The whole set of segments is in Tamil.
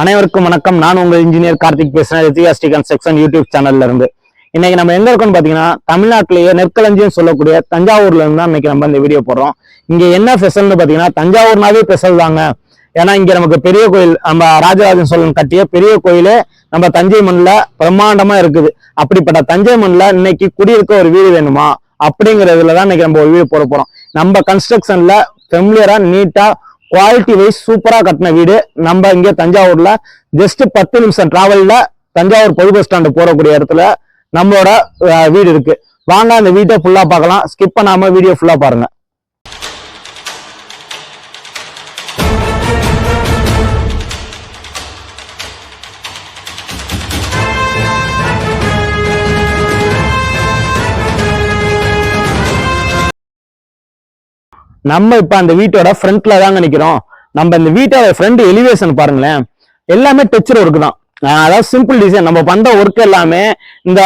அனைவருக்கும் வணக்கம். நான் உங்கள் இன்ஜினியர் கார்த்திக் பேசுறேன். ரித்திகாஸ்டி கன்ஸ்ட்ரக்ஷன் யூடியூப் சேனல்ல இருந்து. இன்னைக்கு நம்ம எங்க இருக்கோம்னு பாத்தீங்கன்னா தமிழ்நாட்டிலேயே நெற்களஞ்சின்னு சொல்லக்கூடிய தஞ்சாவூர்ல இருந்து தான் இன்னைக்கு நம்ம இந்த வீடியோ போடுறோம். இங்க என்ன ஸ்பெஷல்னு பாத்தீங்கன்னா தஞ்சாவூர்னாவே ஸ்பெஷல் தாங்க. ஏன்னா இங்க நமக்கு பெரிய கோயில் நம்ம ராஜராஜன் சோழன் கட்டிய பெரிய கோயிலே நம்ம தஞ்சை மண்ணில் பிரம்மாண்டமா இருக்குது. அப்படிப்பட்ட தஞ்சை மண்ணில் இன்னைக்கு குடியிருக்க ஒரு வீடு வேணுமா? அப்படிங்கிறதுல தான் இன்னைக்கு நம்ம ஒரு வீடு போட போறோம். நம்ம கன்ஸ்ட்ரக்ஷன்ல ஃபெமிலியரா நீட்டா குவாலிட்டி வைஸ் சூப்பரா கட்டின வீடு. நம்ம இங்க தஞ்சாவூர்ல ஜஸ்ட் பத்து நிமிஷம் டிராவல்ல தஞ்சாவூர் பொது பஸ் ஸ்டாண்டு போறக்கூடிய இடத்துல நம்மளோட வீடு இருக்கு. வாங்க அந்த வீட்டை ஃபுல்லா பார்க்கலாம். ஸ்கிப் பண்ணாம வீடியோ ஃபுல்லா பாருங்க. நம்ம இப்ப அந்த வீட்டோட ஃப்ரண்ட்ல தாங்க நிக்கிறோம் நம்ம இந்த வீட்டோட ஃப்ரண்ட் எலிவேஷன் பாருங்களேன். எல்லாமே டெச்சர் ஒர்க் தான். அதாவது சிம்பிள் டிசைன் நம்ம பண்ற ஒர்க் எல்லாமே இந்த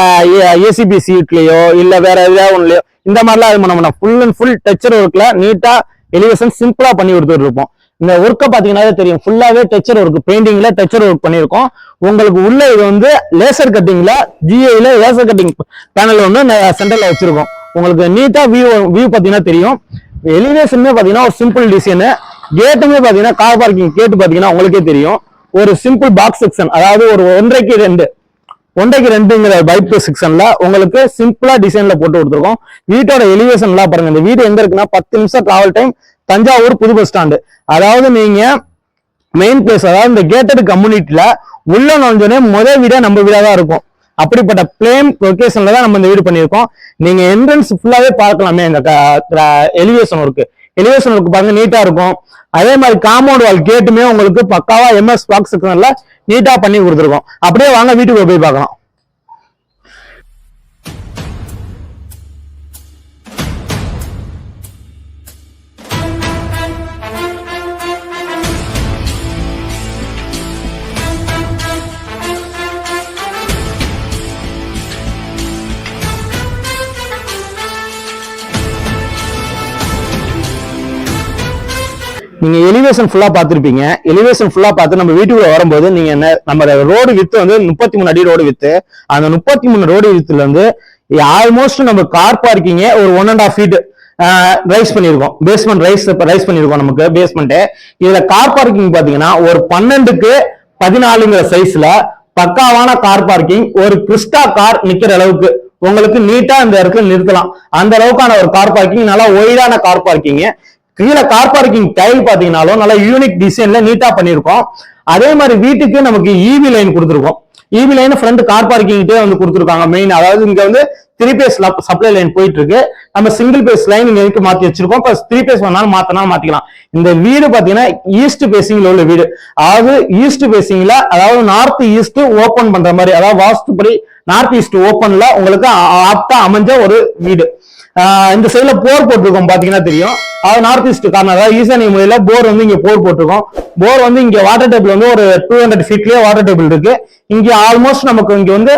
ஏசிபி சீட்லயோ இல்ல வேற ஏதாவது ஒண்ணுலயோ இந்த மாதிரிலாம் இது பண்ண ஃபுல் அண்ட் ஃபுல் டெச்சர் ஒர்க்ல நீட்டா எலிவேஷன் சிம்பிளா பண்ணி கொடுத்துட்டு இருப்போம். இந்த ஒர்க்கை பாத்தீங்கன்னாவே தெரியும். ஃபுல்லாவே டெச்சர் ஒர்க் பெயிண்டிங்ல டெச்சர் ஒர்க் பண்ணியிருக்கோம். உங்களுக்கு உள்ள இது வந்து லேசர் கட்டிங்ல ஜிஐல லேசர் கட்டிங் பேனல் ஒன்று சென்டர்ல வச்சிருக்கோம். உங்களுக்கு நீட்டா வியூ வியூ பாத்தீங்கன்னா தெரியும். எலிவேஷனுமே பார்த்தீங்கன்னா ஒரு சிம்பிள் டிசைனு கேட்டுமே பார்த்தீங்கன்னா கார் பார்க்கிங் கேட்டு பார்த்தீங்கன்னா உங்களுக்கே தெரியும். ஒரு சிம்பிள் பாக்ஸ் செக்ஷன் அதாவது ஒரு ஒன்றைக்கு ரெண்டு ஒன்றைக்கு ரெண்டுங்கிற பைப் செக்ஷன்ல உங்களுக்கு சிம்பிளா டிசைன்ல போட்டு கொடுத்துருக்கோம். வீட்டோட எலிவேஷன்லாம் பாருங்க. இந்த வீடு எங்க இருக்குன்னா பத்து நிமிஷம் டிராவல் டைம் தஞ்சாவூர் புது பஸ் ஸ்டாண்டு அதாவது நீங்க மெயின் பிளேஸ் அதாவது இந்த கேட்டட் கம்யூனிட்டியில உள்ள நுழைஞ்சோடனே முதல் வீடே நம்ம வீடா தான் இருக்கும். அப்படிப்பட்ட பிளேன் லொகேஷன்ல தான் நம்ம இந்த வீடு பண்ணியிருக்கோம். நீங்க என்ட்ரன்ஸ் ஃபுல்லாவே பார்க்கலாமே இந்த எலிவேஷன் ஒர்க்கு எலிவேஷன் ஒர்க் பாருங்க நீட்டா இருக்கும். அதே மாதிரி காம்பவுண்ட் வால் கேட்டுமே உங்களுக்கு பக்காவா எம்எஸ் பாக்ஸ் நல்லா நீட்டா பண்ணி கொடுத்துருக்கோம். அப்படியே வாங்க வீட்டுக்கு போய் பார்க்கலாம். நீங்க எலிவேஷன் ஃபுல்லா பார்த்துருப்பீங்க. எலிவேஷன் ஃபுல்லா பார்த்து நம்ம வீட்டுக்குள்ள வரும்போது நீங்க என்ன நம்ம ரோடு வித்து வந்து முப்பத்தி மூணு அடி ரோடு வித்து அந்த முப்பத்தி மூணு ரோடு வித்துல இருந்து ஆல்மோஸ்ட் நம்ம கார் பார்க்கிங்கே ஒரு one and half feet raise பண்ணியிருக்கோம். பேஸ்மெண்ட் ரைஸ் ரைஸ் பண்ணியிருக்கோம் நமக்கு பேஸ்மெண்ட் இதுல கார் பார்க்கிங் பாத்தீங்கன்னா ஒரு பன்னெண்டுக்கு பதினாலுங்கிற சைஸ்ல பக்காவான கார் பார்க்கிங் ஒரு கிறிஸ்டா கார் நிக்கிற அளவுக்கு. உங்களுக்கு நீட்டா இந்த இடத்துல நிறுத்தலாம். அந்த அளவுக்கான ஒரு கார் பார்க்கிங் நல்லா ஒய்டான கார் பார்க்கிங் கீழே கார் பார்க்கிங் டைல் பாத்தீங்கன்னாலும் நல்லா யூனிக் டிசைன்ல நீட்டா பண்ணியிருக்கோம் அதே மாதிரி வீட்டுக்கு நமக்கு ஈவி லைன் கொடுத்துருக்கோம் இவி லைன் ஃப்ரண்ட் கார் பார்க்கிங்கிட்டே வந்து கொடுத்துருக்காங்க மெயின் அதாவது இங்க வந்து த்ரீ பேஸ் சப்ளை லைன் போயிட்டு இருக்கு நம்ம சிங்கிள் பேஸ் லைன் இங்க இருக்கு மாத்தி வச்சிருக்கோம் த்ரீ பேஸ் வேணாலும் மாத்தினாலும் மாத்திக்கலாம் இந்த வீடு பாத்தீங்கன்னா ஈஸ்ட் பேசிங்ல உள்ள வீடு அதாவது ஈஸ்ட் பேசிங்ல அதாவது நார்த் ஈஸ்ட் ஓபன் பண்ற மாதிரி அதாவது வாஸ்துபடி நார்த் ஈஸ்ட் ஓபன்ல உங்களுக்கு ஆப்டா அமைஞ்ச ஒரு வீடு இந்த சைடுல போர் போட்டிருக்கோம் பாத்தீங்கன்னா தெரியும். அதாவது நார்த் ஈஸ்ட் கார்னர் அதாவது ஈசானிய முறையில போர் வந்து இங்க போர் போட்டிருக்கோம். போர் வந்து இங்க வாட்டர் டேபிள் வந்து ஒரு டூ ஹண்ட்ரட் ஃபீட்லயே வாட்டர் டேபிள் இருக்கு. இங்க ஆல்மோஸ்ட் நமக்கு இங்க வந்து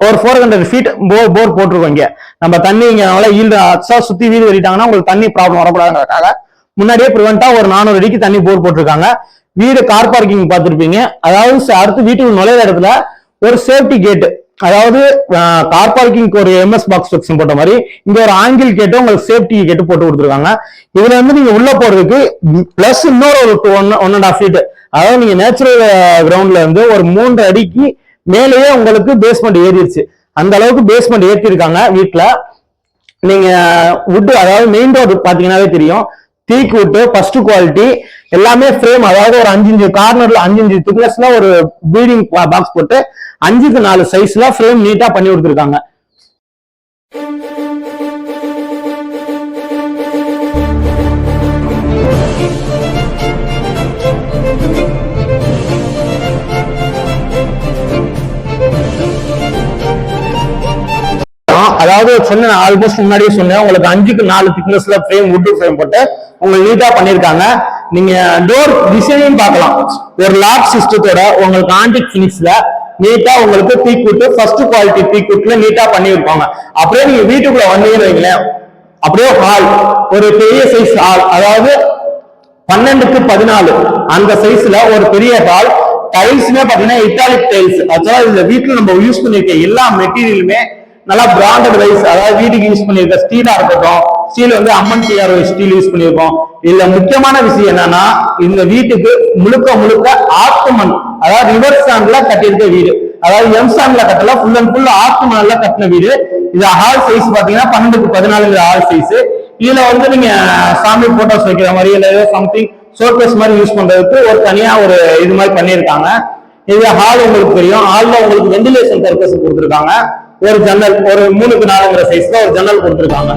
ஒரு four hundred feet bore bore போட்டிருக்கோம் இங்க. நம்ம தண்ணி இங்க நல்லா ஈல்டு அச்சா சுத்தி வீடு வெட்டிட்டாங்கன்னா உங்களுக்கு தண்ணி ப்ராப்ளம் வரக்கூடாதுங்கிறதுக்காக முன்னாடியே ப்ரிவெண்டா ஒரு நானூறு அடிக்கு தண்ணி போர் போட்டிருக்காங்க. வீடு கார் பார்க்கிங் பார்த்துருப்பீங்க. அதாவது அடுத்து வீட்டுக்கு நுழையிற இடத்துல ஒரு சேஃப்டி கேட்டு அதாவது கார் பார்க்கிங்க்கு ஒரு எம்எஸ் பாக்ஸ் செக்ஷன் போட்ட மாதிரி இங்க ஒரு ஆங்கிள் கேட்டு உங்களுக்கு சேஃப்டி கேட்டு போட்டு கொடுத்துருக்காங்க. இதுல வந்து நீங்க உள்ள போறதுக்கு பிளஸ் இன்னொரு ஒரு one one and half feet அதாவது நீங்க நேச்சுரல் கிரவுண்ட்ல இருந்து ஒரு மூன்று அடிக்கு மேலேயே உங்களுக்கு பேஸ்மெண்ட் ஏறிடுச்சு. அந்த அளவுக்கு பேஸ்மெண்ட் ஏற்றிருக்காங்க வீட்டுல நீங்க வுட் அதாவது மெயின் ரோடு பாத்தீங்கன்னாவே தெரியும். தீக் விட்டு ஃபர்ஸ்ட் குவாலிட்டி எல்லாமே ஃப்ரேம் அதாவது ஒரு அஞ்சு இன்ச்சு கார்னர்ல அஞ்சு இஞ்சு திக்னஸ்ல ஒரு பீடிங் பாக்ஸ் போட்டு அஞ்சுக்கு நாலு சைஸ்ல ஃப்ரேம் நீட்டா பண்ணி கொடுத்துருக்காங்க. அதாவது சொன்ன ஆல்மோஸ்ட் முன்னாடியே சொன்னேன் உங்களுக்கு அஞ்சுக்கு நாலு திக்னஸ்ல ஃப்ரேம் வுட் ஃப்ரேம் போட்டு உங்களுக்கு நீட்டா பண்ணிருக்காங்க நீங்க டோர் டிசைனையும் பார்க்கலாம். ஒரு லாக் சிஸ்டத்தோட உங்களுக்கு ஆண்டிக் பினிஷ்ல நீட்டா உங்களுக்கு தீக்குட்டு ஃபர்ஸ்ட் குவாலிட்டி தீக்குட்டுல நீட்டா பண்ணியிருப்பாங்க. அப்படியே நீங்க வீட்டுக்குள்ள வந்தீங்கன்னு வைங்களேன் அப்படியே ஹால் ஒரு பெரிய சைஸ் ஹால் அதாவது பன்னெண்டுக்கு பதினாலு. அந்த சைஸ்ல ஒரு பெரிய ஹால் டைல்ஸுமே பாத்தீங்கன்னா இட்டாலிக் டைல்ஸ் ஆக்சுவலா இந்த வீட்டுல நம்ம யூஸ் பண்ணிருக்க எல்லா மெட்டீரியலுமே நல்லா பிராண்டட் வைஸ் அதாவது வீட்டுக்கு யூஸ் பண்ணியிருக்க ஸ்டீலா இருக்கட்டும் ஸ்டீல் வந்து அம்மன் டிஆர் ஸ்டீல் யூஸ் பண்ணியிருக்கோம். இதுல முக்கியமான விஷயம் என்னன்னா இந்த வீட்டுக்கு முழுக்க முழுக்க ஆத்துமன் அதாவது ரிவர் சாண்ட்ல கட்டியிருக்க வீடு. அதாவது எம் சாண்ட்ல கட்டல ஃபுல் அண்ட் ஃபுல் ஆத்துமன்ல கட்டின வீடு. இது ஹால் சைஸ் பாத்தீங்கன்னா பன்னெண்டுக்கு பதினாலுங்கிற ஹால் சைஸ் இதுல வந்து நீங்க சாமி போட்டோஸ் வைக்கிற மாதிரி இல்ல ஏதோ சம்திங் ஷோகேஸ் மாதிரி யூஸ் பண்றதுக்கு ஒரு தனியா ஒரு இது மாதிரி பண்ணியிருக்காங்க. இது ஹால் உங்களுக்கு தெரியும். ஹால்ல உங்களுக்கு வெண்டிலேஷன் பர்பஸ் கொடுத்துருக்காங்க. ஒரு ஜன்னல் ஒரு மூணுக்கு நாலுங்கிற சைஸ்ல ஒரு ஜன்னல் கொடுத்துருக்காங்க.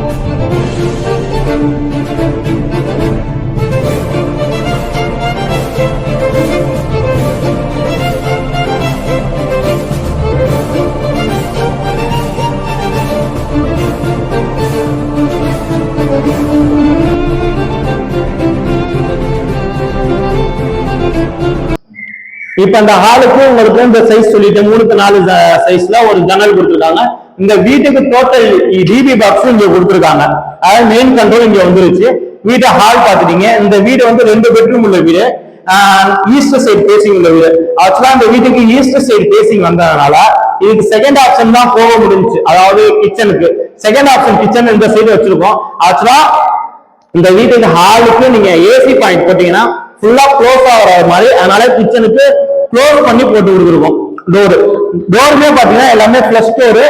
இப்ப இந்த ஹாலுக்கு உங்களுக்கு இந்த சைஸ் சொல்லிட்டு மூணுக்கு நாலு சைஸ்ல ஒரு ஜன்னல் கொடுத்துருக்காங்க. இந்த வீட்டுக்கு டோட்டல் டிபி பாக்ஸ் இங்க கொடுத்துருக்காங்க. அதாவது மெயின் கண்ட்ரோல் இங்க வந்துருச்சு. வீட்டை ஹால் பாத்துட்டீங்க இந்த வீடு வந்து ரெண்டு பெட்ரூம் உள்ள வீடு. ஈஸ்ட் சைடு பேசிங் உள்ள வீடு. ஆக்சுவலா இந்த வீட்டுக்கு ஈஸ்ட் சைடு பேசிங் வந்ததுனால இதுக்கு செகண்ட் ஆப்ஷன் தான் போக முடிஞ்சுச்சு. அதாவது கிச்சனுக்கு செகண்ட் ஆப்ஷன் கிச்சன் இந்த சைடு வச்சிருக்கோம். ஆக்சுவலா இந்த வீட்டுக்கு ஹாலுக்கு நீங்க ஏசி பாயிண்ட் போட்டீங்கன்னா ஃபுல்லா க்ளோஸ் ஆகிற மாதிரி அதனால கிச்சனுக்கு க்ளோஸ் பண்ணி போட்டு கொடுத்துருக்கோம் டோரு டோருமே பாத்தீங்கன்னா எல்லாமே பிளஸ் டோரு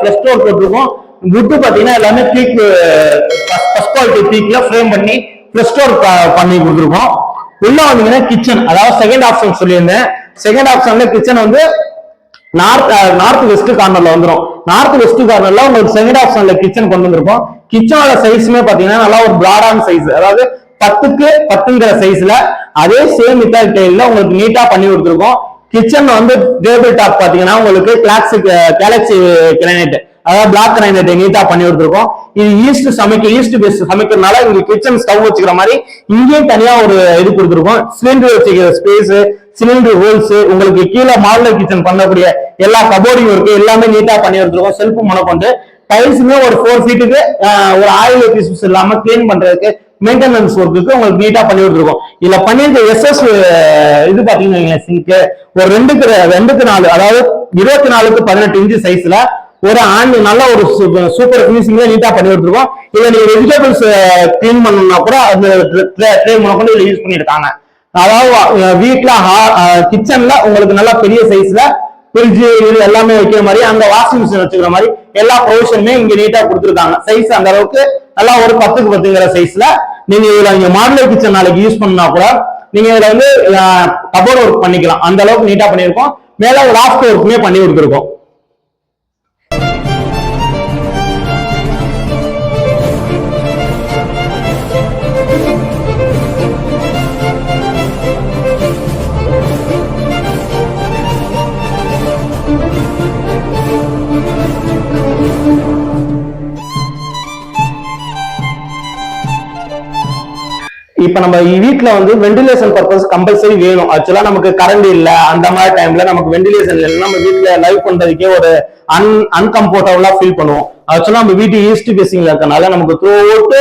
பிளஸ் டோர் போட்டிருக்கோம். வுட்டு பாத்தீங்கன்னா எல்லாமே பீக் ஃபர்ஸ்ட் குவாலிட்டி பீக்ல ஃப்ரேம் பண்ணி பிளஸ் டோர் பண்ணி கொடுத்துருக்கோம். உள்ள வந்தீங்கன்னா கிச்சன் அதாவது செகண்ட் ஆப்ஷன் சொல்லியிருந்தேன். செகண்ட் ஆப்ஷன்ல கிச்சன் வந்து நார்த் நார்த் வெஸ்ட் கார்னர்ல வந்துடும் நார்த் வெஸ்ட் கார்னர்ல உங்களுக்கு செகண்ட் ஆப்ஷன்ல கிச்சன் கொண்டு வந்திருக்கோம். கிச்சனோட சைஸுமே பாத்தீங்கன்னா நல்லா ஒரு பிராடான சைஸ் அதாவது பத்துக்கு பத்துங்கிற சைஸ்ல அதே சேம் இத்தாலி டெய்ல உங்களுக்கு நீட்டா பண்ணி கொடுத்துருக்கோம். கிச்சன் வந்து டேபிள் டாப் பாத்தீங்கன்னா உங்களுக்கு கிளாக்ஸிக் கேலக்சி கிரானைட் அதாவது பிளாக் கிரானைட் நீட்டா பண்ணி கொடுத்துருக்கோம். இது ஈஸ்ட் சமைக்க ஈஸ்ட் பேஸ்ட் சமைக்கிறதுனால இங்க கிச்சன் ஸ்டவ் வச்சுக்கிற மாதிரி இங்கேயும் தனியா ஒரு இது கொடுத்துருக்கோம். சிலிண்டர் வச்சுக்கிற ஸ்பேஸ் சிலிண்டர் ஹோல்ஸ் உங்களுக்கு கீழே மாடலர் கிச்சன் பண்ணக்கூடிய எல்லா கபோர்டிங் இருக்கு. எல்லாமே நீட்டா பண்ணி கொடுத்துருக்கோம். செல்ஃபும் முனை கொண்டு டைல்ஸுமே ஒரு ஃபோர் ஃபீட்டுக்கு ஒரு ஆயில் பீசஸ் இல்லாம கிளீன் பண்றதுக்கு மெயின்டெனன்ஸ் ஒர்க்குக்கு உங்களுக்கு நீட்டா பண்ணி கொடுத்துருக்கோம். இதுல பண்ணிருக்க எஸ்எஸ் இது பாத்தீங்கன்னா சிங்க் ஒரு ரெண்டுக்கு ரெண்டுக்கு நாலு அதாவது இருபத்தி நாலுக்கு பதினெட்டு இன்ச்சு சைஸ்ல ஒரு ஆண்டு நல்ல ஒரு சூப்பர் பினிஷிங்ல நீட்டா பண்ணி கொடுத்துருக்கோம். இதுல நீங்க வெஜிடபிள்ஸ் கிளீன் பண்ணணும்னா கூட அந்த ட்ரே கொண்டு கூட யூஸ் பண்ணிருக்காங்க அதாவது வீட்டுல கிச்சன்ல உங்களுக்கு நல்லா பெரிய சைஸ்ல ஃப்ரிட்ஜு இது எல்லாமே வைக்கிற மாதிரி அந்த வாஷிங் மிஷின் வச்சுக்கிற மாதிரி எல்லா ப்ரொவிஷனுமே இங்க நீட்டா கொடுத்துருக்காங்க. சைஸ் அந்த அளவுக்கு நல்லா ஒரு பத்துக்கு பத்துங்கிற சைஸ்ல நீங்க இதுல நீங்க மாடுலர் கிச்சன் நாளைக்கு யூஸ் பண்ணா கூட நீங்க இதுல வந்து கபோர்ட் ஒர்க் பண்ணிக்கலாம். அந்த அளவுக்கு நீட்டா பண்ணியிருக்கோம். மேல லாஸ்ட் ஒர்க்குமே பண்ணி கொடுத்துருக்கோம். இப்ப நம்ம வீட்டுல வந்து வெண்டிலேஷன் பர்பஸ் கம்பல்சரி வேணும். ஆக்சுவலா நமக்கு கரண்ட் இல்ல அந்த மாதிரி டைம்ல நமக்கு வெண்டிலேஷன் இல்லை நம்ம வீட்டுல லைவ் பண்றதுக்கே ஒரு அன் அன்கம்ஃபர்டபுளா ஃபீல் பண்ணுவோம். ஆக்சுவலா நம்ம வீட்டு ஈஸ்ட் பேசிங்ல இருக்கனால நமக்கு த்ரூ அவுட்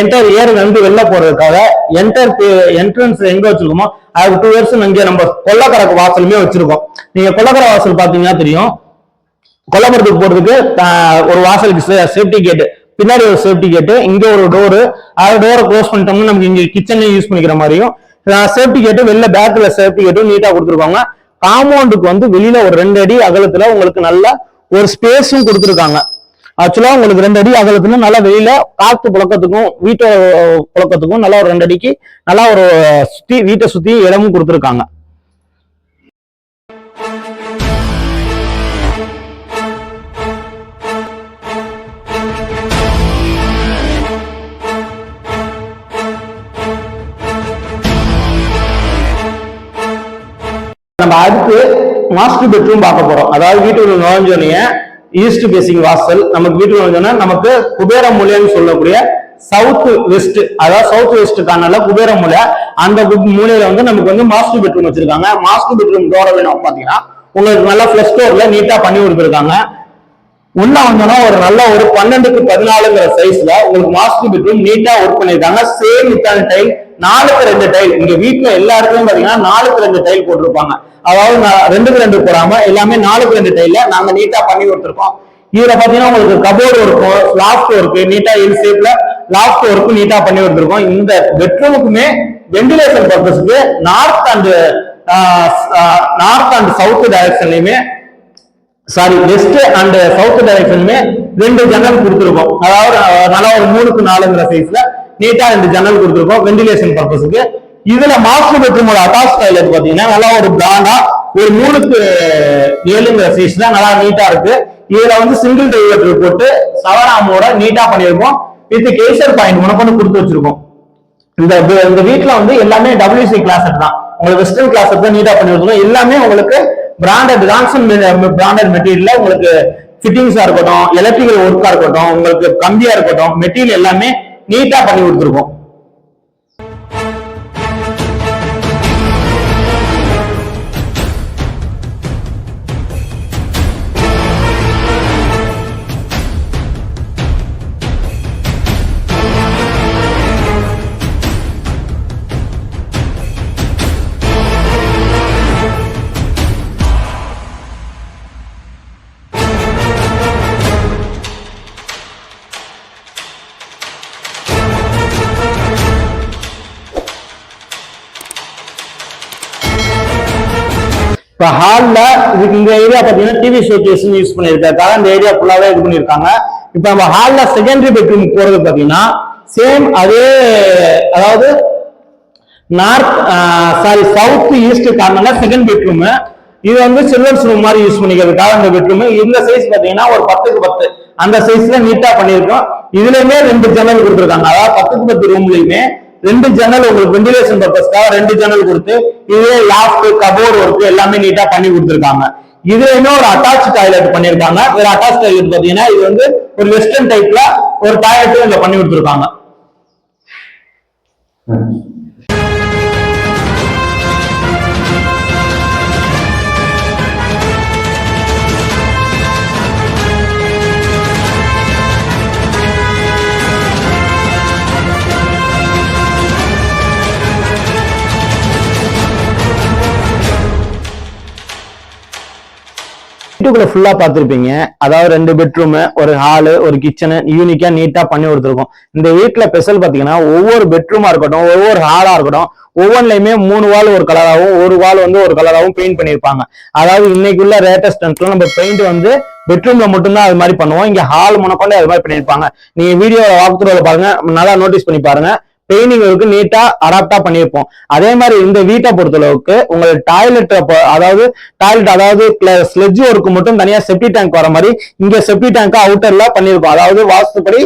என்டர் ஏர் வந்து வெளில போறதுக்காக என்டர் என்ட்ரன்ஸ் எங்க வச்சிருக்கோமோ அதுக்கு டூ இயர்ஸ் இங்க நம்ம கொல்லக்கரக்கு வாசலுமே வச்சிருக்கோம். நீங்க கொள்ளக்கர வாசல் பாத்தீங்கன்னா தெரியும். கொல்லப்புறத்துக்கு போறதுக்கு ஒரு வாசலுக்கு சேஃப்டி கேட்டு பின்னாடி ஒரு சேஃப்டி கேட்டு இங்க ஒரு டோரு அது டோரை க்ளோஸ் பண்ணிட்டோம்னா நமக்கு இங்க கிச்சன்லயும் யூஸ் பண்ணிக்கிற மாதிரியும். சேஃப்டி கேட்டு வெளில பேக்ல சேஃப்டி கேட்டும் நீட்டா கொடுத்துருக்காங்க. காம்பவுண்டுக்கு வந்து வெளியில ஒரு ரெண்டு அடி அகலத்துல உங்களுக்கு நல்ல ஒரு ஸ்பேஸும் கொடுத்துருக்காங்க. ஆக்சுவலா உங்களுக்கு ரெண்டு அடி அகலத்துல நல்லா வெளியில காத்து புழக்கத்துக்கும் வீட்டை புழக்கத்துக்கும் நல்லா ஒரு ரெண்டு அடிக்கு நல்லா ஒரு சுத்தி வீட்டை சுத்தி இடமும் கொடுத்துருக்காங்க. நம்ம அடுத்து மாஸ்டர் பெட்ரூம் பார்க்க போறோம். அதாவது வீட்டுக்குள்ள நுழைஞ்சோனைய ஈஸ்ட் பேசிங் வாசல் நமக்கு வீட்டுக்குள்ள நுழைஞ்சோன்னா நமக்கு குபேர மூலைன்னு சொல்லக்கூடிய சவுத் வெஸ்ட் அதாவது சவுத் வெஸ்ட் கார்னர்ல குபேர மூலை. அந்த மூலையில வந்து நமக்கு வந்து மாஸ்டர் பெட்ரூம் வச்சிருக்காங்க. மாஸ்டர் பெட்ரூம் டோர வேணும் பாத்தீங்கன்னா உங்களுக்கு நல்லா ஃபிளஷ் டோர்ல நீட்டா பண்ணி கொடுத்துருக்காங்க. உள்ள வந்தோம்னா ஒரு நல்ல ஒரு பன்னெண்டுக்கு பதினாலுங்கிற சைஸ்ல உங்களுக்கு மாஸ்டர் பெட்ரூம் நீட்டா ஒர்க் பண்ணிருக்காங்க சேம் இத்தான டைம் நாலுக்கு ரெண்டு டைல் இங்க வீட்டுல எல்லா இடத்துலயும் பாத்தீங்கன்னா நாலுக்கு ரெண்டு டைல் போட்டிருப்பாங்க. அதாவது நான் ரெண்டுக்கு ரெண்டு போடாம எல்லாமே நாலுக்கு ரெண்டு டைல்ல நாங்க நீட்டா பண்ணி கொடுத்துருக்கோம். இதுல பாத்தீங்கன்னா உங்களுக்கு கபோர்டு இருக்கும் லாஃப்ட் ஒர்க் நீட்டா எல் ஷேப்ல லாஃப்ட் ஒர்க் நீட்டா பண்ணி கொடுத்துருக்கோம். இந்த பெட்ரூமுக்குமே வெண்டிலேஷன் பர்பஸ்க்கு north and north and south டைரக்ஷன்லயுமே sorry west and south டைரக்ஷன்லயுமே ரெண்டு ஜன்னல் கொடுத்துருக்கோம். அதாவது நல்லா ஒரு மூணுக்கு நாலுங்கிற சைஸ்ல நீட்டா ரெண்டு ஜன்னல் கொடுத்துருக்கோம் வெண்டிலேஷன் பர்பஸுக்கு இதுல மாஸ்டர் பெட்ரூமோட அட்டாச் டாய்லெட் பாத்தீங்கன்னா நல்லா ஒரு பிராண்டா ஒரு மூணுக்கு ஏழுங்கிற சைஸ்ல நல்லா நீட்டா இருக்கு. இதுல வந்து சிங்கிள் டைவர்டர் போட்டு சவராமோட நீட்டா பண்ணியிருக்கோம். வித் கேசர் பாயிண்ட் உனக்கு கொடுத்து வச்சிருக்கோம். இந்த இந்த வீட்டுல வந்து எல்லாமே டபிள்யூசி கிளாஸ் தான். உங்களுக்கு வெஸ்டர்ன் கிளாஸ் தான் நீட்டா பண்ணி கொடுத்துருக்கோம் எல்லாமே உங்களுக்கு பிராண்டட் ஜான்சன் பிராண்டட் மெட்டீரியல்ல உங்களுக்கு ஃபிட்டிங்ஸா இருக்கட்டும் எலக்ட்ரிக்கல் ஒர்க்கா இருக்கட்டும் உங்களுக்கு கம்பியா இருக்கட்டும் மெட்டீரியல் எல்லாமே நீட்டா பண்ணி கொடுத்துருக்கோம் இப்ப ஹால்ல இதுக்கு இந்த ஏரியா பாத்தீங்கன்னா டிவி ஷோகேஸ் யூஸ் பண்ணிருக்காங்க இந்த ஏரியா ஃபுல்லாவே இது பண்ணிருக்காங்க இப்ப நம்ம ஹால்ல செகண்டரி பெட்ரூம் போறது பாத்தீங்கன்னா சேம் அதே அதாவது நார்த் சாரி சவுத் ஈஸ்ட் கார்னர்ல செகண்ட் பெட்ரூம் இது வந்து சில்ட்ரன்ஸ் ரூம் மாதிரி யூஸ் பண்ணிக்கிறதுக்காக இந்த பெட்ரூம் இந்த சைஸ் பாத்தீங்கன்னா ஒரு பத்துக்கு பத்து. அந்த சைஸ்ல நீட்டா பண்ணிருக்கோம் இதுலயுமே ரெண்டு ஜன்னல் கொடுத்துருக்காங்க. அதாவது பத்துக்கு பத்து ரூம்லயுமே ரெண்டு ஜன்னல் உங்களுக்கு வெண்டிலேஷன் பர்பஸ்க்காக ரெண்டு ஜன்னல் கொடுத்து இதே லாஃப்ட் கபோர்டு ஒர்க் எல்லாமே நீட்டா பண்ணி கொடுத்துருக்காங்க. இதுலயுமே ஒரு அட்டாச் டாய்லெட் பண்ணிருக்காங்க ஒரு அட்டாச் டாய்லெட் பாத்தீங்கன்னா இது வந்து ஒரு வெஸ்டர்ன் டைப்ல ஒரு டாய்லெட்டும் இங்க பண்ணி கொடுத்துருக்காங்க. வீட்டுக்குள்ள ஃபுல்லா பார்த்திருப்பீங்க. அதாவது ரெண்டு பெட்ரூம் ஒரு ஹாலு ஒரு கிச்சனு யூனிக்கா நீட்டா பண்ணி கொடுத்துருக்கோம். இந்த வீட்டுல ஸ்பெஷல் பாத்தீங்கன்னா ஒவ்வொரு பெட்ரூமா இருக்கட்டும் ஒவ்வொரு ஹாலா இருக்கட்டும் ஒவ்வொன்றுலையுமே மூணு வால் ஒரு கலராகவும் ஒரு வால் வந்து ஒரு கலராகவும் பெயிண்ட் பண்ணியிருப்பாங்க. அதாவது இன்னைக்குள்ள லேட்டஸ்ட் நம்ம பெயிண்ட் வந்து பெட்ரூம்ல மட்டும்தான் அது மாதிரி பண்ணுவோம். இங்க ஹால் முனக்கொண்டே அது மாதிரி பண்ணியிருப்பாங்க. நீங்க வீடியோ வாக்குறதுல பாருங்க. நல்லா நோட்டீஸ் பண்ணி பாருங்க. பெயிண்டிங் ஒர்க்கு நீட்டா அடாப்டா பண்ணியிருப்போம். அதே மாதிரி இந்த வீட்டை பொறுத்தளவுக்கு உங்களுக்கு டாய்லெட் அதாவது டாய்லெட் அதாவது ஸ்லெட்ஜ் ஒர்க்கு மட்டும் தனியா செப்டி டேங்க் வர மாதிரி இங்க செப்டி டேங்க் அவுட்டர்ல பண்ணியிருக்கோம் அதாவது வாஸ்துப்படி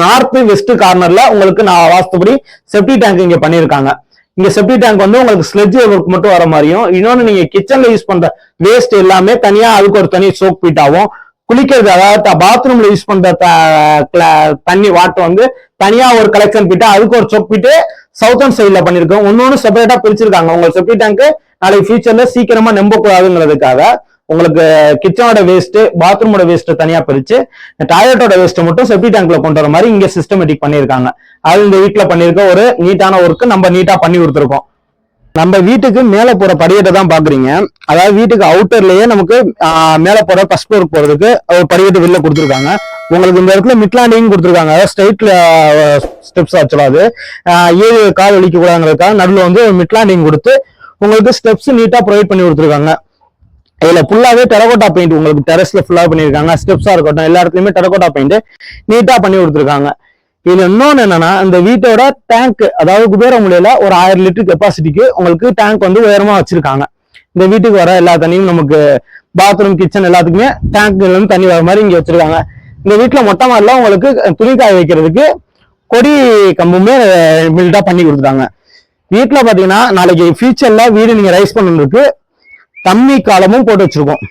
நார்த் வெஸ்ட் கார்னர்ல உங்களுக்கு நான் வாஸ்துப்படி செப்டி டேங்க் இங்க பண்ணியிருக்காங்க. இங்க செப்டி டேங்க் வந்து உங்களுக்கு ஸ்லெட்ஜ் ஒர்க் மட்டும் வர மாதிரியும் இன்னொன்னு நீங்க கிச்சன்ல யூஸ் பண்ற வேஸ்ட் எல்லாமே தனியா அதுக்கு ஒரு தனி சோக் பீட்டாவும் குளிக்கிறது அதாவது பாத்ரூம்ல யூஸ் பண்ற த- தண்ணி வாட்டர் வந்து தனியா ஒரு கலெக்ஷன் பீட்டா அதுக்கு ஒரு சொக் பீட்டு சவுத்தர்ன் சைட்ல பண்ணிருக்கோம். ஒன்னொன்னு செப்பரேட்டா பிரிச்சிருக்காங்க. உங்க செப்டி டேங்க் நாளைக்கு ஃபியூச்சர்ல சீக்கிரமா நம்ப கூடாதுங்கிறதுக்காக உங்களுக்கு கிச்சனோட வேஸ்ட் பாத்ரூமோட வேஸ்ட் தனியா பிரிச்சு டாய்லெட்டோட வேஸ்ட் மட்டும் செப்டி டேங்க்ல கொண்டு வர மாதிரி இங்க சிஸ்டமேட்டிக் பண்ணிருக்காங்க. அது இந்த வீட்டுல பண்ணிருக்க ஒரு நீட்டான ஒர்க் நம்ம நீட்டா பண்ணி கொடுத்துருக்கோம். நம்ம வீட்டுக்கு மேலே போகிற படிக்கட்டை தான் பார்க்குறீங்க அதாவது வீட்டுக்கு அவுட்டர்லேயே நமக்கு மேலே போகிற ஃபஸ்ட் ஃப்ளோர் போகிறதுக்கு ஒரு படிக்கட்டு வெளில கொடுத்துருக்காங்க. உங்களுக்கு இந்த இடத்துல மிட்லாண்டிங் கொடுத்துருக்காங்க. அதாவது ஸ்ட்ரைட்ல ஸ்டெப்ஸ் ஆக்சுவலா அது. ஏழு கால் வலிக்க கூடாதுங்கிறதுக்காக நடுவில் வந்து மிட்லாண்டிங் கொடுத்து உங்களுக்கு ஸ்டெப்ஸ் நீட்டாக ப்ரொவைட் பண்ணி கொடுத்துருக்காங்க. இதில் ஃபுல்லாகவே டெரகோட்டா பெயிண்ட் உங்களுக்கு டெரஸில் ஃபுல்லாக பண்ணியிருக்காங்க. ஸ்டெப்ஸாக இருக்கட்டும் எல்லா இடத்துலையுமே டெரகோட்டா பெயிண்ட் நீட்டாக பண்ணி கொடுத்துருக்காங்க. இதுல இன்னொன்னு என்னன்னா இந்த வீட்டோட டேங்க் அதாவது குபேர மூலையில ஒரு ஆயிரம் லிட்டர் கெப்பாசிட்டிக்கு உங்களுக்கு டேங்க் வந்து உயரமா வச்சிருக்காங்க. இந்த வீட்டுக்கு வர எல்லா தண்ணியும் நமக்கு பாத்ரூம் கிச்சன் எல்லாத்துக்குமே டேங்க்ல இருந்து தண்ணி வர மாதிரி இங்க வச்சிருக்காங்க. இந்த வீட்டுல மொட்டை மாடல உங்களுக்கு துணி காய வைக்கிறதுக்கு கொடி கம்புமே பில்டா பண்ணி கொடுத்துட்டாங்க. வீட்டுல பாத்தீங்கன்னா நாளைக்கு ஃபியூச்சர்ல வீடு நீங்க ரைஸ் பண்ணுறதுக்கு கம்மி காலமும் போட்டு வச்சிருக்கோம்.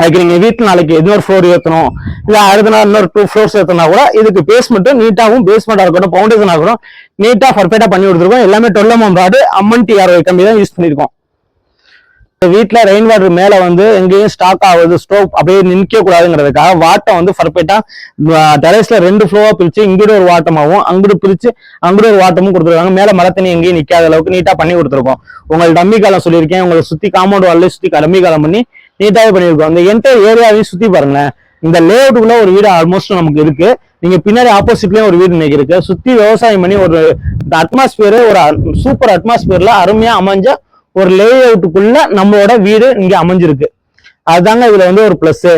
அதுக்கு நீங்க வீட்டுல நாளைக்கு இன்னொரு ஃப்ளோர் ஏத்தணும். இல்ல அடுத்த நாள் இன்னொரு டூ ஃப்ளோர்ஸ் ஏத்தனா கூட இதுக்கு பேஸ்மெண்ட் நீட்டாவும் பேஸ்மெண்டா இருக்கட்டும் ஃபவுண்டேஷன் இருக்கட்டும் நீட்டா பர்ஃபெக்டா பண்ணி கொடுத்துருக்கோம். எல்லாமே டொல்லமம் ராடு அம்மன் டிஆர்ஒய் கம்பி தான் யூஸ் பண்ணிருக்கோம். வீட்டுல ரெயின் வாட்டர் மேல வந்து எங்கேயும் ஸ்டாக் ஆகுது ஸ்டோவ் அப்படியே நிக்க கூடாதுங்கிறதுக்காக வாட்டம் வந்து பர்ஃபெக்டா டெரஸ்ல ரெண்டு ஃப்ளோவா பிரிச்சு இங்கிட்ட ஒரு வாட்டமாகவும் அங்கிட்டு பிரிச்சு அங்கிட்டு ஒரு வாட்டமும் கொடுத்துருக்காங்க. மேல மழை தண்ணி எங்கேயும் நிக்காத அளவுக்கு நீட்டா பண்ணி கொடுத்துருக்கோம். உங்களுக்கு டம்மி காலம் சொல்லியிருக்கேன். உங்களை சுத்தி காம்பவுண்ட் வால்ல சுத்தி டம்மி காலம் பண்ணி நீட்டாவே பண்ணியிருக்கோம் அந்த என்டையர் ஏரியாவையும் சுத்தி பாருங்களேன். இந்த லேஅவுட்டுக்குள்ள ஒரு வீடு ஆல்மோஸ்ட் நமக்கு இருக்கு. நீங்க பின்னாடி ஆப்போசிட்லயும் ஒரு வீடு இன்னைக்கு இருக்கு. சுத்தி விவசாயம் பண்ணி ஒரு இந்த அட்மாஸ்பியர் ஒரு சூப்பர் அட்மாஸ்பியர்ல அருமையா அமைஞ்ச ஒரு லே அவுட்டுக்குள்ள நம்மளோட வீடு இங்க அமைஞ்சிருக்கு. அதுதாங்க இதுல வந்து ஒரு பிளஸ்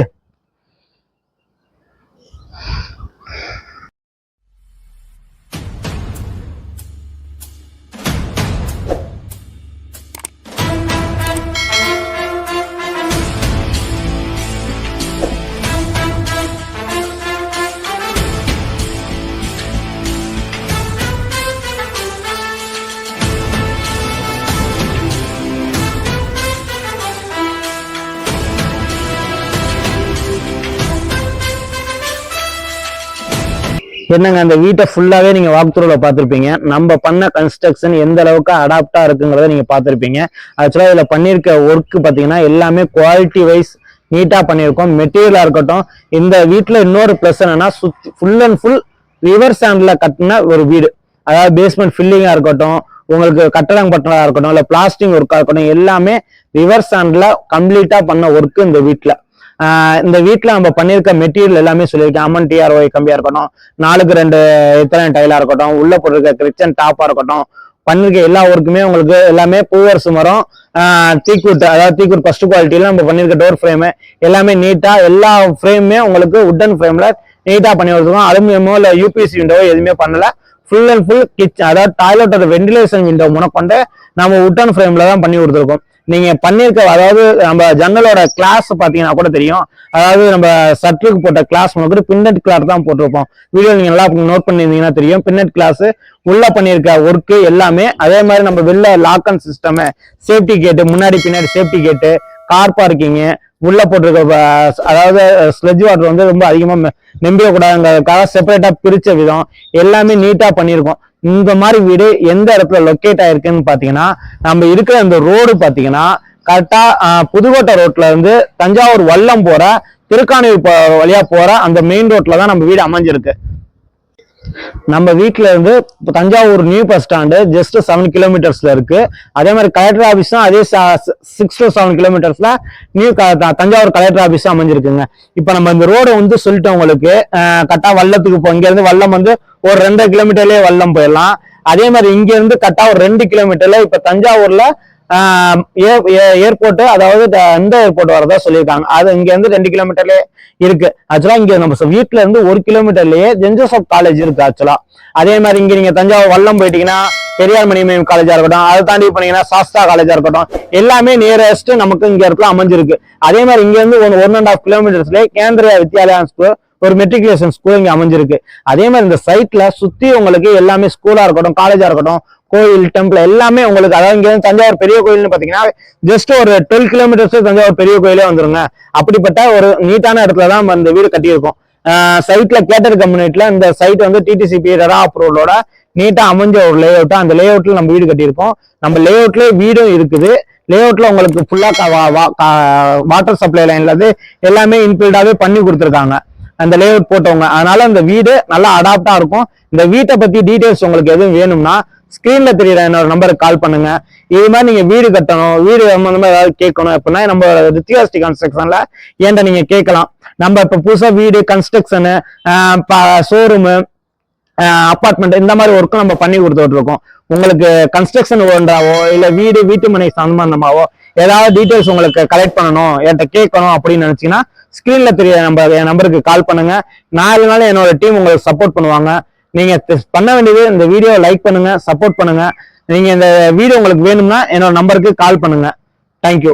என்னங்க அந்த வீட்டை ஃபுல்லாகவே நீங்கள் வாக் பார்த்துருப்பீங்க. நம்ம பண்ண கன்ஸ்ட்ரக்ஷன் எந்த அளவுக்கு அடாப்டாக இருக்குங்கிறத நீங்கள் பார்த்துருப்பீங்க. ஆக்சுவலாக இதில் பண்ணியிருக்க ஒர்க்கு பார்த்தீங்கன்னா எல்லாமே குவாலிட்டி வைஸ் நீட்டாக பண்ணியிருக்கோம். மெட்டீரியலாக இருக்கட்டும் இந்த வீட்டில் இன்னொரு ப்ளஸ் என்னன்னா சுத்தி ஃபுல் அண்ட் ஃபுல் ரிவர் சாண்டில் கட்டின ஒரு வீடு. அதாவது பேஸ்மெண்ட் ஃபில்லிங்காக இருக்கட்டும் உங்களுக்கு கட்டடம் கட்டடா இருக்கட்டும் இல்லை பிளாஸ்டிக் ஒர்க்காக இருக்கட்டும் எல்லாமே ரிவர் சாண்டில் கம்ப்ளீட்டாக பண்ண ஒர்க்கு இந்த வீட்டில் இந்த வீட்டில் நம்ம பண்ணியிருக்க மெட்டீரியல் எல்லாமே சொல்லியிருக்கேன். அம்மன் டிஆர்ஒய் கம்மியாக இருக்கட்டும் நாலுக்கு ரெண்டு இத்தனை டைலாக இருக்கட்டும் உள்ளே போட்டிருக்க கிச்சன் டாப்பாக இருக்கட்டும் பண்ணிருக்க எல்லா ஒர்க்குமே உங்களுக்கு எல்லாமே பூவர்ஸ் மரம் தீக்குட் அதாவது தீக்குட் ஃபர்ஸ்ட் குவாலிட்டியில நம்ம பண்ணிருக்க டோர் ஃப்ரேமு எல்லாமே நீட்டா எல்லா ஃப்ரேமுமே உங்களுக்கு உட்டன் ஃப்ரேம்ல நீட்டா பண்ணி கொடுத்துருக்கோம் அலுமினியமோ இல்லை யூபிஎஸ்சி விண்டோவோ எதுவுமே பண்ணல. ஃபுல் அண்ட் ஃபுல் கிச்சன் அதாவது டாய்லெட்டோட வென்டிலேஷன் விண்டோ முனக்கொண்டு நம்ம உட்டன் ஃப்ரேம்ல தான் பண்ணி கொடுத்துருக்கோம். நீங்க பண்ணியிருக்க அதாவது நம்ம ஜன்னலோட கிளாஸ் பாத்தீங்கன்னா கூட தெரியும். அதாவது நம்ம சற்றுக்கு போட்ட கிளாஸ் கூட பின்னட் கிளாஸ் தான் போட்டிருப்போம். வீடியோ நீங்க நல்லா நோட் பண்ணியிருந்தீங்கன்னா தெரியும். பின்னட் கிளாஸ் உள்ள பண்ணியிருக்க ஒர்க்கு எல்லாமே அதே மாதிரி நம்ம வெளில லாக் அண்ட் சிஸ்டம் சேஃப்டி கேட்டு முன்னாடி பின்னாடி சேஃப்டி கேட்டு கார் பார்க்கிங் உள்ள போட்டிருக்க அதாவது ஸ்லெட்ஜ் வாட்டர் வந்து ரொம்ப அதிகமா மெ- நம்பிடக்கூடாதுங்கிறதுக்காக செப்பரேட்டா பிரிச்ச விதம் எல்லாமே நீட்டா பண்ணியிருக்கோம் இந்த மாதிரி வீடு எந்த இடத்துல லொக்கேட் ஆயிருக்குன்னு பாத்தீங்கன்னா நம்ம இருக்கிற அந்த ரோடு பாத்தீங்கன்னா கரெக்டா புதுக்கோட்டை ரோட்ல இருந்து தஞ்சாவூர் வல்லம் போற திருக்கானூர் வழியா போற அந்த மெயின் ரோட்ல தான் நம்ம வீடு அமைஞ்சிருக்கு. நம்ம வீட்ல இருந்து இப்போ Thanjavur new bus stand just seven கிலோமீட்டர்ஸ்ல இருக்கு. அதே மாதிரி கலெக்டர் ஆபீஸும் அதே சிக்ஸ் டு செவன் கிலோமீட்டர்ஸ்ல நியூ தஞ்சாவூர் கலெக்டர் ஆபீஸ் அமைஞ்சிருக்குங்க. இப்ப நம்ம இந்த ரோடு வந்து சொல்லிட்டோம் உங்களுக்கு. கட்டா வல்லத்துக்கு போ இங்க இருந்து வல்லம் வந்து ஒரு ரெண்டு கிலோமீட்டர்லயே வல்லம் போயிடலாம். அதே மாதிரி இங்க இருந்து கட்டா ஒரு ரெண்டு கிலோமீட்டர்ல இப்ப தஞ்சாவூர்ல ஏர்போர்ட் அதாவது எந்த இந்த ஏர்போர்ட் வரதா சொல்லியிருக்காங்க. அது இங்க இருந்து ரெண்டு கிலோமீட்டர்லயே இருக்கு. ஆக்சுவலா இங்க நம்ம வீட்டுல இருந்து ஒரு கிலோமீட்டர்லயே ஜென்ஜோசப் காலேஜ் இருக்கு ஆக்சுவலா அதே மாதிரி இங்க நீங்க தஞ்சாவூர் வல்லம் போயிட்டீங்கன்னா பெரியார் மணிமயம் காலேஜா இருக்கட்டும் அதை தாண்டி போனீங்கன்னா சாஸ்தா காலேஜா இருக்கட்டும் எல்லாமே நியரஸ்ட் நமக்கு இங்க இடத்துல அமைஞ்சிருக்கு. அதே மாதிரி இங்க இருந்து ஒன் ஒன் அண்ட் ஆஃப் கிலோமீட்டர்ஸ்ல கேந்திரிய வித்யாலயா ஸ்கூல் ஒரு மெட்ரிகுலேஷன் ஸ்கூல் இங்க அமைஞ்சிருக்கு. அதே மாதிரி இந்த சைட்ல சுத்தி உங்களுக்கு எல்லாமே ஸ்கூலா இருக்கட்டும் காலேஜா இருக்கட்டும் கோயில் டெம்பிள் எல்லாமே உங்களுக்கு அதாவது இங்கே தஞ்சாவூர் பெரிய கோயில்னு பார்த்தீங்கன்னா ஜஸ்ட் ஒரு டுவெல் கிலோமீட்டர்ஸ் தஞ்சாவூர் பெரிய கோயிலே வந்துருங்க. அப்படிப்பட்ட ஒரு நீட்டான இடத்துல தான் நம்ம இந்த வீடு கட்டியிருக்கோம். சைட்ல கேட்டர் கம்யூனிட்டில இந்த சைட் வந்து டிடிசிபி ரெரா அப்ரூவலோட நீட்டா அமைஞ்ச ஒரு லே அவுட் அந்த லே அவுட்ல நம்ம வீடு கட்டியிருக்கோம். நம்ம லே அவுட்லயே வீடும் இருக்குது. லே அவுட்ல உங்களுக்கு ஃபுல்லா வாட்டர் சப்ளை லைன்ல இருந்து எல்லாமே இன்பில்டாவே பண்ணி கொடுத்துருக்காங்க. அந்த லே அவுட் போட்டவங்க. அதனால அந்த வீடு நல்லா அடாப்டா இருக்கும். இந்த வீட்டை பத்தி டீடைல்ஸ் உங்களுக்கு எதுவும் வேணும்னா ஸ்கிரீன்ல தெரியுற என்னோட நம்பருக்கு கால் பண்ணுங்க. இது மாதிரி நீங்க வீடு கட்டணும் வீடு சம்பந்தமா ஏதாவது கேட்கணும் அப்படின்னா நம்ம ரித்தியாஸ்டி கன்ஸ்ட்ரக்ஷன்ல ஏன்டா நீங்க கேட்கலாம். நம்ம இப்ப புதுசா வீடு கன்ஸ்ட்ரக்ஷனு ஷோரூமு அப்பார்ட்மெண்ட் இந்த மாதிரி ஒர்க்கும் நம்ம பண்ணி கொடுத்துட்டு இருக்கோம் உங்களுக்கு கன்ஸ்ட்ரக்ஷன் ஓன்றாவோ இல்ல வீடு வீட்டு மனை சம்பந்தமாவோ ஏதாவது டீட்டெயில்ஸ் உங்களுக்கு கலெக்ட் பண்ணணும் என்கிட்ட கேட்கணும் அப்படின்னு நினைச்சீங்கன்னா ஸ்கிரீன்ல தெரிய நம்பர் என் நம்பருக்கு கால் பண்ணுங்க. நாலு நாள் என்னோட டீம் உங்களுக்கு சப்போர்ட் பண்ணுவாங்க. நீங்க பண்ண வேண்டியது இந்த வீடியோவை லைக் பண்ணுங்க சப்போர்ட் பண்ணுங்க. நீங்க இந்த வீடியோ உங்களுக்கு வேணும்னா என்னோட நம்பருக்கு கால் பண்ணுங்க. தேங்க்யூ